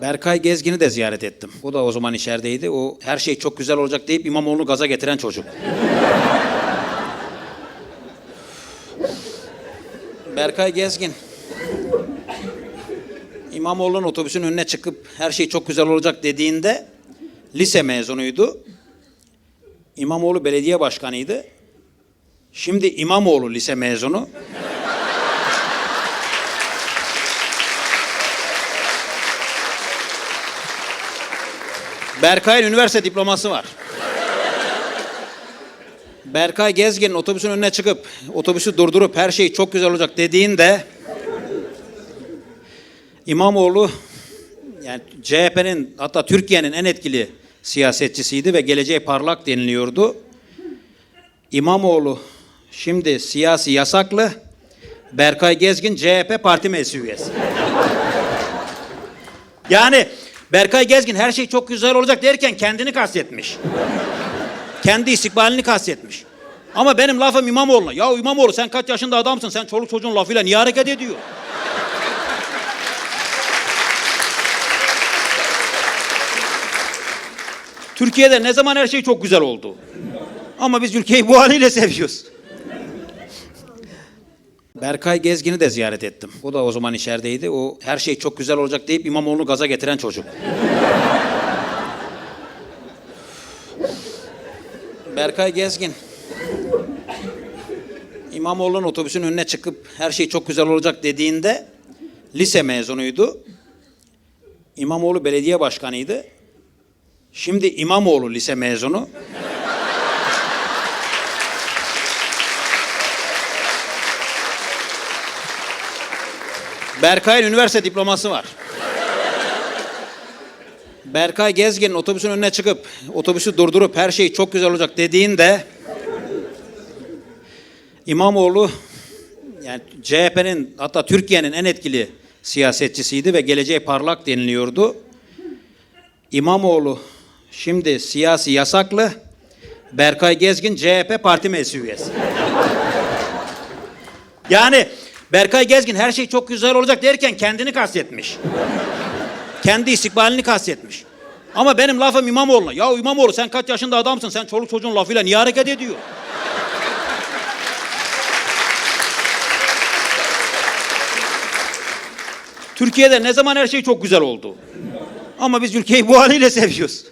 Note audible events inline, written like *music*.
Berkay Gezgin'i de ziyaret ettim. O da o zaman içerideydi. O her şey çok güzel olacak deyip İmamoğlu'nu gaza getiren çocuk. *laughs* Berkay Gezgin. İmamoğlu'nun otobüsün önüne çıkıp her şey çok güzel olacak dediğinde lise mezunuydu. İmamoğlu belediye başkanıydı. Şimdi İmamoğlu lise mezunu. Berkay'ın üniversite diploması var. Berkay Gezgin'in otobüsün önüne çıkıp otobüsü durdurup her şey çok güzel olacak dediğinde İmamoğlu yani CHP'nin hatta Türkiye'nin en etkili siyasetçisiydi ve geleceği parlak deniliyordu. İmamoğlu şimdi siyasi yasaklı, Berkay Gezgin CHP parti meclisi üyesi. Yani Berkay Gezgin her şey çok güzel olacak derken kendini kastetmiş. Kendi istikbalini kastetmiş. Ama benim lafım İmamoğlu'na. Ya İmamoğlu sen kaç yaşında adamsın? Sen çoluk çocuğun lafıyla niye hareket ediyor? Türkiye'de ne zaman her şey çok güzel oldu? Ama biz ülkeyi bu haliyle seviyoruz. Berkay Gezgin'i de ziyaret ettim. O da o zaman içerideydi. O her şey çok güzel olacak deyip İmamoğlu'nu gaza getiren çocuk. *laughs* Berkay Gezgin. İmamoğlu'nun otobüsün önüne çıkıp her şey çok güzel olacak dediğinde lise mezunuydu. İmamoğlu belediye başkanıydı. Şimdi İmamoğlu lise mezunu. Berkay'ın üniversite diploması var. Berkay Gezgin'in otobüsün önüne çıkıp otobüsü durdurup her şey çok güzel olacak dediğinde İmamoğlu yani CHP'nin hatta Türkiye'nin en etkili siyasetçisiydi ve geleceği parlak deniliyordu. İmamoğlu şimdi siyasi yasaklı, Berkay Gezgin CHP parti meclisi üyesi. Yani Berkay Gezgin her şey çok güzel olacak derken kendini kastetmiş. Kendi istikbalini kastetmiş. Ama benim lafım İmamoğlu'na. Ya İmamoğlu sen kaç yaşında adamsın? Sen çoluk çocuğun lafıyla niye hareket ediyor? Türkiye'de ne zaman her şey çok güzel oldu? Ama biz ülkeyi bu haliyle seviyoruz.